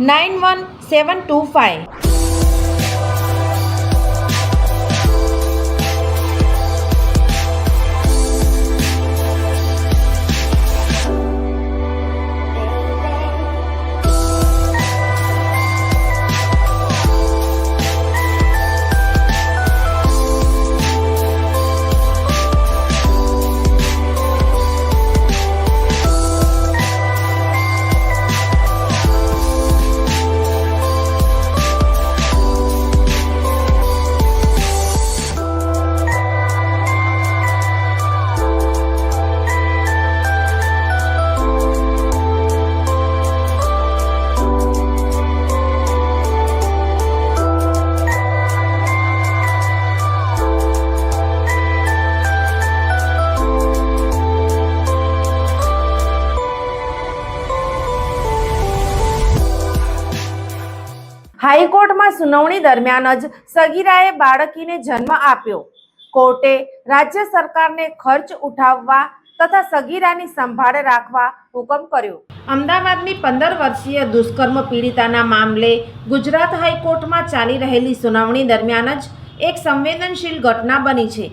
nine one seven two five હાઈકોર્ટમાં સુનાવણી દરમિયાન જ સગીરાએ બાળકીને જન્મ આપ્યો. કોર્ટે રાજ્ય સરકારને ખર્ચ ઉઠાવવા તથા સગીરાની સંભાળ રાખવા હુકમ કર્યો. અમદાવાદની પંદર વર્ષીય દુષ્કર્મ પીડિતાના મામલે ગુજરાત હાઈકોર્ટમાં ચાલી રહેલી સુનાવણી દરમિયાન જ એક સંવેદનશીલ ઘટના બની છે.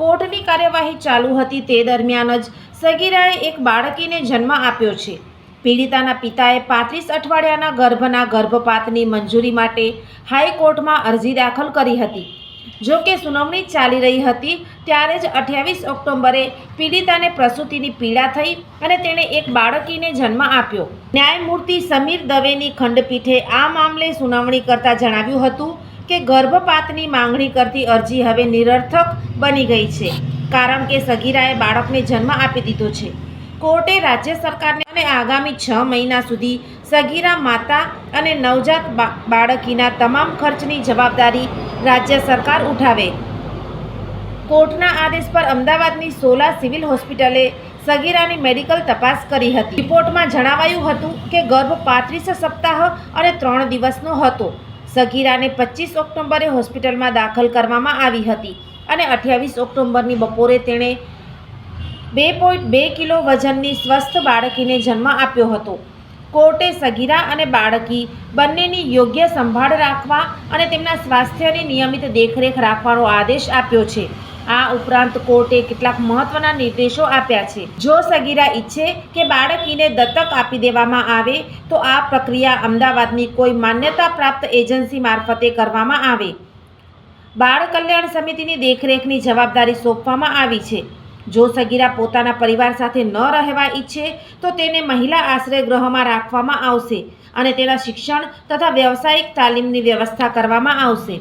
કોર્ટની કાર્યવાહી ચાલુ હતી તે દરમિયાન જ સગીરાએ એક બાળકીને જન્મ આપ્યો છે. પીડિતાના પિતાએ પાંત્રીસ અઠવાડિયાના ગર્ભના ગર્ભપાતની મંજૂરી માટે હાઈકોર્ટમાં અરજી દાખલ કરી હતી. જો કે સુનાવણી ચાલી રહી હતી, ત્યારે જ અઠ્યાવીસ ઓક્ટોબરે પીડિતાને પ્રસૂતિની પીડા થઈ અને તેણે એક બાળકીને જન્મ આપ્યો. ન્યાયમૂર્તિ સમીર દવેની ખંડપીઠે આ મામલે સુનાવણી કરતાં જણાવ્યું હતું કે ગર્ભપાતની માંગણી કરતી અરજી હવે નિરર્થક બની ગઈ છે, કારણ કે સગીરાએ બાળકને જન્મ આપી દીધો છે. કોર્ટે રાજ્ય સરકારને અને આગામી છ મહિના સુધી સગીરા માતા અને નવજાત બાળકીના તમામ ખર્ચની જવાબદારી રાજ્ય સરકાર ઉઠાવે. કોર્ટના આદેશ પર અમદાવાદની સોલા સિવિલ હોસ્પિટલે સગીરાની મેડિકલ તપાસ કરી હતી. રિપોર્ટમાં જણાવાયું હતું કે ગર્ભ પાંત્રીસ સપ્તાહ અને ત્રણ દિવસનો હતો. સગીરાને પચીસ ઓક્ટોબરે હોસ્પિટલમાં દાખલ કરવામાં આવી હતી અને અઠ્યાવીસ ઓક્ટોબરની બપોરે તેણે બે પોઈન્ટ બે કિલો વજનની સ્વસ્થ બાળકીને જન્મ આપ્યો હતો. કોર્ટે સગીરા અને બાળકી બંનેની યોગ્ય સંભાળ રાખવા અને તેમના સ્વાસ્થ્યની નિયમિત દેખરેખ રાખવાનો આદેશ આપ્યો છે. આ ઉપરાંત કોર્ટે કેટલાક મહત્વના નિર્દેશો આપ્યા છે. જો સગીરા ઈચ્છે કે બાળકીને દત્તક આપી દેવામાં આવે, તો આ પ્રક્રિયા અમદાવાદની કોઈ માન્યતા પ્રાપ્ત એજન્સી મારફતે કરવામાં આવે. બાળ કલ્યાણ સમિતિની દેખરેખની જવાબદારી સોંપવામાં આવી છે. જો સગીરા પોતાના પરિવાર સાથે ન રહેવા ઈચ્છે, તો તેને મહિલા આશ્રય ગૃહમાં રાખવામાં આવશે અને તેના શિક્ષણ તથા વ્યવસાયિક તાલીમની વ્યવસ્થા કરવામાં આવશે.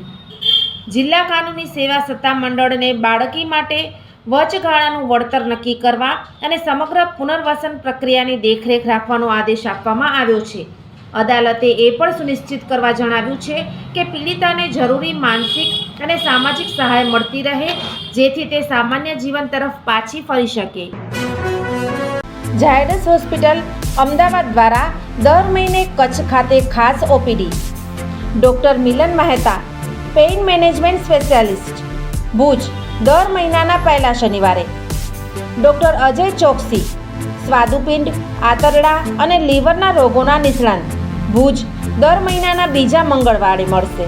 જિલ્લા કાનૂની સેવા સત્તા મંડળને બાળકી માટે વચગાળાનું વળતર નક્કી કરવા અને સમગ્ર પુનર્વસન પ્રક્રિયાની દેખરેખ રાખવાનો આદેશ આપવામાં આવ્યો છે. અદાલતે એ પણ સુનિશ્ચિત કરવા જણાવ્યું છે કે પીડિતાને જરૂરી માનસિક અને સામાજિક સહાય મળતી રહે, જેથી તે સામાન્ય જીવન તરફ પાછી ફરી શકે. ઝાયડસ હોસ્પિટલ અમદાવાદ દ્વારા દર મહિને કચ્છ ખાતે ખાસ OPD. Doctor Milan Mehta, pain management specialist. Bhuj, દર મહિનાના પહેલા શનિવારે. ડૉક્ટર અજય ચોકસી, સ્વાદુપિંડ, આંતરડા અને લીવરના રોગોના નિષ્ણાંત. ભુજ, દર મહિનાના બીજા મંગળવારે મળશે.